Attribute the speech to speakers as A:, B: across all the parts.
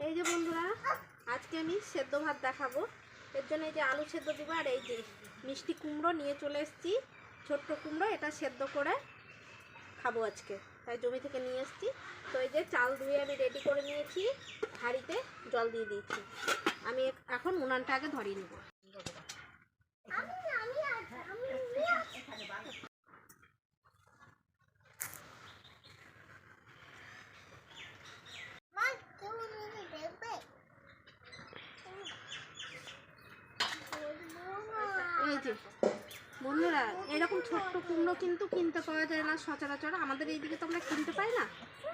A: এই যে বন্ধুরা, আজকে আমি সেদ্ধ ভাত দেখাবো। এর জন্য এই যে আলু সেদ্ধ দিব আর এই যে মিষ্টি কুমড়ো নিয়ে চলে এসেছি। ছোট্ট কুমড়ো, এটা সেদ্ধ করে খাব আজকে। তাই জমি থেকে নিয়ে এসেছি। তো এই যে চাল ধুয়ে আমি রেডি করে নিয়েছি। হাঁড়িতে জল দিয়ে দিয়েছি। আমি এখ- এখন উনানটা আগে ধরিয়ে নেব এই যে বন্ধুরা, এরকম ছোট্ট কুমড়ো কিন্তু কিনতে পাওয়া যায় না সচরাচর। আমাদের এইদিকে তো আমরা কিনতে পাই না।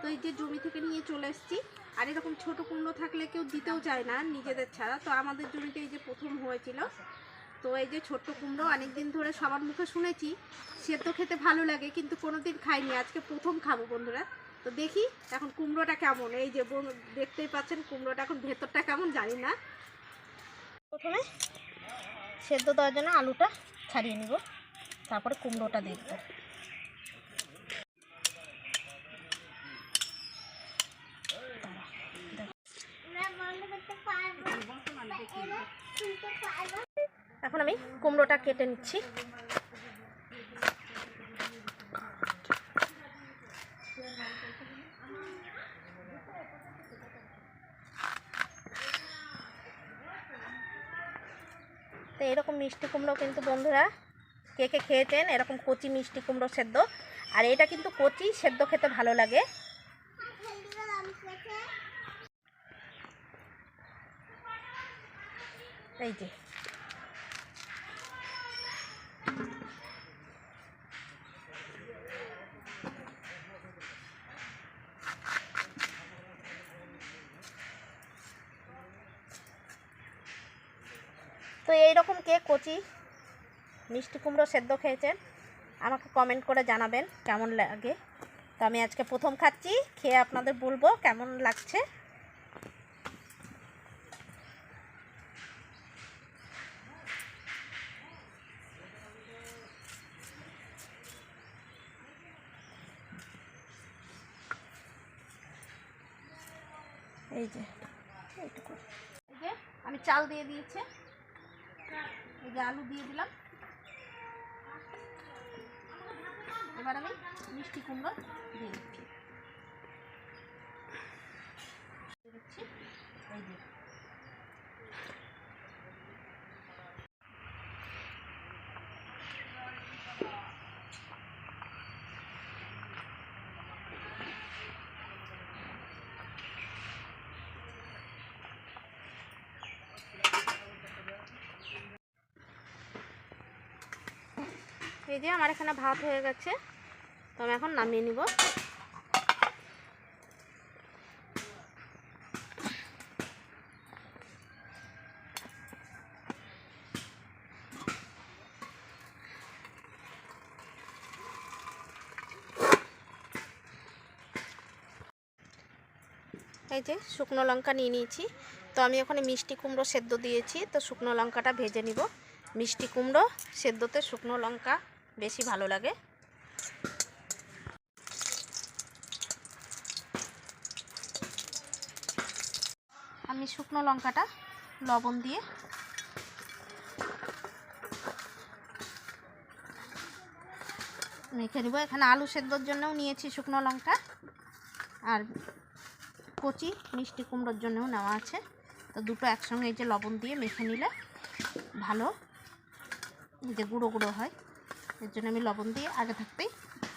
A: তো এই যে জমি থেকে নিয়ে চলে এসেছি, আর এরকম ছোট কুমড়ো থাকলে কেউ দিতেও চায় না নিজেদের ছাড়া। তো আমাদের জমিতে এই যে প্রথম হয়েছিল, তো এই যে ছোট্ট কুমড়ো অনেক দিন ধরে সবার মুখে শুনেছি, সেদ্ধ খেতে ভালো লাগে, কিন্তু কোনোদিন খাইনি। আজকে প্রথম খাব বন্ধুরা। তো দেখি এখন কুমড়োটা কেমন। এই যে দেখতেই পাচ্ছেন কুমড়োটা এখন ভেতরটা কেমন জানি না। প্রথমে সেদ্ধ দেওয়ার জন্য আলুটা ছাড়িয়ে নিব। তারপরে কুমড়োটা দেখব এখন আমি কুমড়োটা কেটে নিচ্ছি। তো এরকম মিষ্টি কুমড়ো কিন্তু বন্ধুরা কে কে খেয়েছেন, এরকম কচি মিষ্টি কুমড়ো সেদ্ধ। আর এটা কিন্তু কচি সেদ্ধ খেতে ভালো লাগে। এই যে। তো এইরকম কে কচি মিষ্টি কুমড়ো সেদ্ধ খেয়েছেন, আমাকে কমেন্ট করে জানাবেন কেমন লাগে। তো আমি আজকে প্রথম খাচ্ছি, খেয়ে আপনাদের বলব কেমন লাগছে। এই যে, এইটুকু। এই যে, আমি চাল দিয়ে দিয়েছি। এই যে আলু দিয়ে দিলাম। এবার আমি মিষ্টি কুমড়ো দিয়ে দিচ্ছি। এই যে এই যে আমার এখানে ভাত হয়ে গেছে। তো আমি এখন নামিয়ে নিব। এই যে শুকনো লঙ্কা নিয়ে নিয়েছি। তো আমি ওখানে মিষ্টি কুমড়ো সেদ্ধ দিয়েছি। তো শুকনো লঙ্কাটা ভেজে নিব। মিষ্টি কুমড়ো সেদ্ধতে শুকনো লঙ্কা বেশি ভালো লাগে। আমি শুকনো লঙ্কাটা লবণ দিয়ে মেখে নেব। এখানে আলু সেদ্ধর জন্যও নিয়েছি শুকনো লঙ্কা আর কচি মিষ্টি কুমড়োর জন্যও নেওয়া আছে। তো দুটো একসঙ্গে এই যে লবণ দিয়ে মেখে নিলে ভালো, যে গুঁড়ো গুঁড়ো হয়। এর জন্য আমি লবণ দিয়ে আগে থাকতেই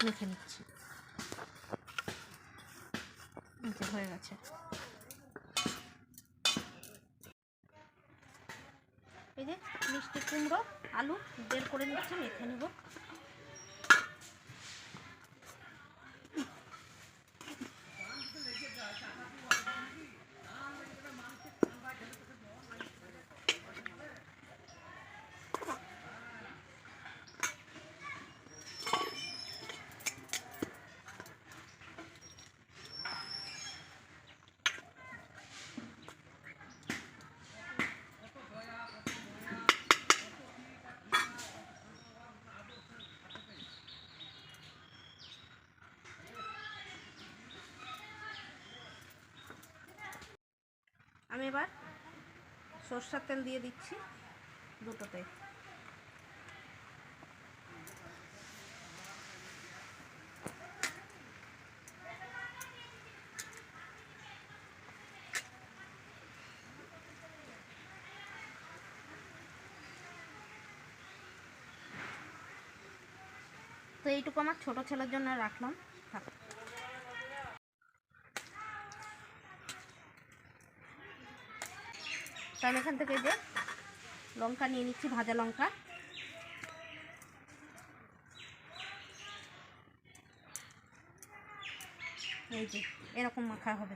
A: মেখে নিচ্ছি। হয়ে গেছে। এই যে মিষ্টি কুমড়ো, আলু বের করে নিচ্ছি, মেখে নেব। এবার সর্ষার তেল দিয়ে দিচ্ছি দুটোতে। তো এইটুকু আমার ছোট ছেলের জন্য রাখলাম। থাক। তাহলে এখান থেকে যে লঙ্কা নিয়ে নিচ্ছি, ভাজা লঙ্কা। এই যে, এরকম মাখা হবে।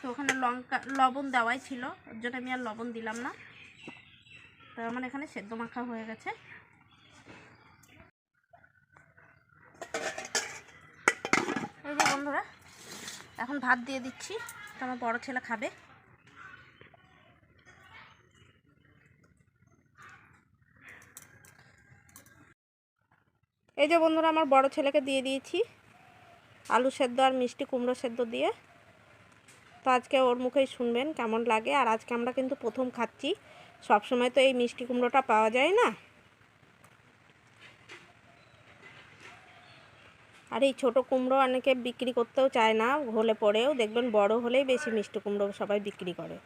A: তো ওখানে লঙ্কা, লবণ দেওয়াই ছিল, ওর জন্য আমি আর লবণ দিলাম না। তো আমার এখানে সেদ্ধ মাখা হয়ে গেছে। এই যে বন্ধুরা, এখন ভাত দিয়ে দিচ্ছি। তো আমার বড় ছেলে খাবে। এই যে বন্ধুরা, আমার বড় ছেলেকে দিয়ে দিয়েছি আলু সেদ্ধ আর মিষ্টি কুমড়ো সেদ্ধ দিয়ে। তো আজকে ওর মুখেই শুনবেন কেমন লাগে। আর আজকে আমরা কিন্তু প্রথম খাচ্ছি। সব সময় তো এই মিষ্টি কুমড়োটা পাওয়া যায় না। আর এই ছোটো কুমড়ো অনেকে বিক্রি করতেও চায় না, হলে পরেও দেখবেন বড় হলেই বেশি মিষ্টি কুমড়ো সবাই বিক্রি করে।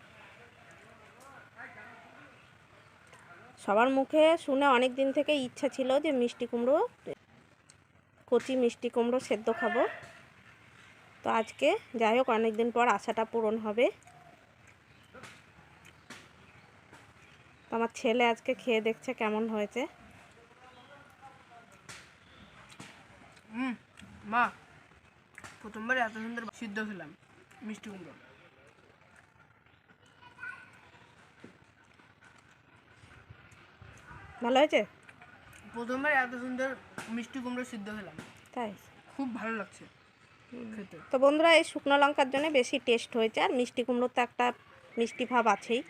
A: সবার মুখে শুনে অনেক দিন থেকে ইচ্ছা ছিল যে মিষ্টি কুমড়ো, কচি মিষ্টি কুমড়ো সেদ্ধ খাব। তো আজকে যাই হোক অনেক দিন পর আশাটা পূরণ হবে। আমার ছেলে আজকে খেয়ে দেখছে কেমন হয়েছে।
B: মা প্রথমবার এত সুন্দর সিদ্ধ খেলাম মিষ্টি কুমড়ো।
A: ভালো হয়েছে?
B: প্রথমবার এত সুন্দর মিষ্টি কুমড়ো সিদ্ধ খেলাম
A: তাই?
B: খুব ভালো লাগছে খেতে।
A: তো বন্ধুরা এই শুকনো লঙ্কার জন্য বেশি টেস্ট হয়েছে আর মিষ্টি কুমড়োর তো একটা মিষ্টি ভাব আছেই।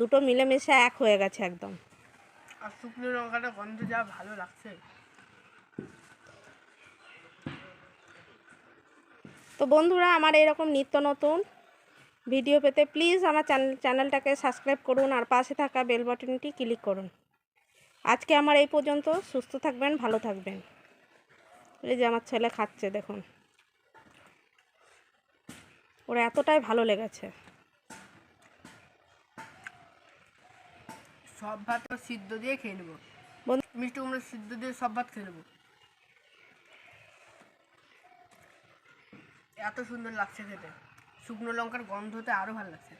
A: দুটো মিলেমিশে এক হয়ে গেছে একদম।
B: আর শুকনো লঙ্কাটা গন্ধ যা ভালো লাগছে।
A: তো বন্ধুরা আমার এরকম নিত্য নতুন ভিডিও পেতে প্লিজ আমার চ্যানেল চ্যানেলটাকে সাবস্ক্রাইব করুন আর পাশে থাকা বেল বাটনটি ক্লিক করুন। আজকে আমার এই পর্যন্ত সুস্থ থাকবেন ভালো থাকবেন। এই যে আমার ছেলে খাচ্ছে দেখুন। ওর এতটাই ভালো লেগেছে।
B: সব ভাত সিদ্ধ দিয়ে খেয়ে নেব। মিষ্টি কুমড়ো সিদ্ধ দিয়ে সব ভাত খেয়ে নেব। এত সুন্দর লাগছে খেতে। শুকনো লঙ্কার গন্ধতে আরও ভালো লাগছে।